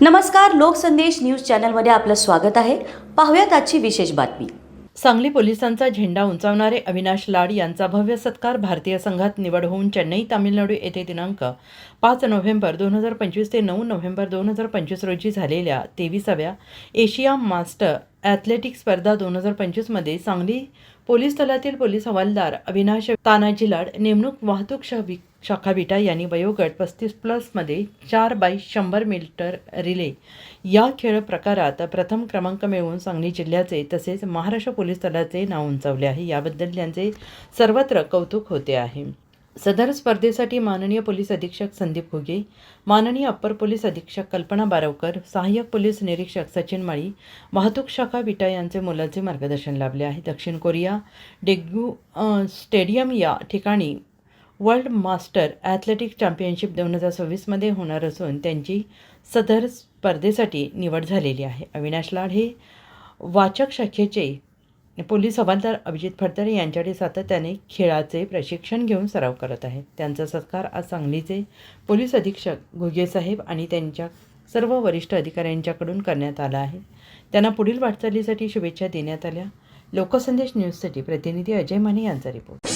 नमस्कार लोकसंदेश न्यूज चॅनलमध्ये आपलं स्वागत आहे. पाहूयात आजची विशेष बातमी. सांगली पोलिसांचा झेंडा उंचावणारे अविनाश लाड यांचा भव्य सत्कार भारतीय संघात निवड होऊन चेन्नई तामिळनाडू येथे दिनांक पाच नोव्हेंबर दोन हजार पंचवीस ते नऊ नोव्हेंबर दोन हजार पंचवीस रोजी झालेल्या तेविसाव्या एशिया मास्टर ॲथलेटिक स्पर्धा दोन हजार पंचवीसमध्ये सांगली पोलीस दलातील पोलीस हवालदार अविनाश तानाजी लाड नेमणूक वाहतूक शहवी शाखा विटा यांनी वयोगट पस्तीस प्लसमध्ये चार बाय शंभर मीटर रिले या खेळ प्रकारात प्रथम क्रमांक मिळवून सांगली जिल्ह्याचे तसेच महाराष्ट्र पोलीस दलाचे नाव उंचावले आहे. याबद्दल त्यांचे सर्वत्र कौतुक होते आहे. सदर स्पर्धेसाठी माननीय पोलीस अधीक्षक संदीप घुगे माननीय अप्पर पोलीस अधीक्षक कल्पना बारवकर सहाय्यक पोलीस निरीक्षक सचिन माळी वाहतूक शाखा विटा यांचे मुलाचे मार्गदर्शन लाभले आहे. दक्षिण कोरिया डेग्यू स्टेडियम या ठिकाणी वर्ल्ड मास्टर ॲथलेटिक चॅम्पियनशिप दोन हजार सव्वीसमध्ये होणार असून त्यांची सदर स्पर्धेसाठी निवड झालेली आहे. अविनाश लाड हे वाचक शाखेचे पोलीस हवालदार अभिजित फडतरे यांच्याकडे सातत्याने खेळाचे प्रशिक्षण घेऊन सराव करत आहेत त्यांचा सत्कार आज सांगलीचे पोलीस अधीक्षक घुगेसाहेब आणि त्यांच्या सर्व वरिष्ठ अधिकाऱ्यांच्याकडून करण्यात आला आहे. त्यांना पुढील वाटचालीसाठी शुभेच्छा देण्यात आल्या. लोकसंदेश न्यूजसाठी प्रतिनिधी अजय माने यांचा रिपोर्ट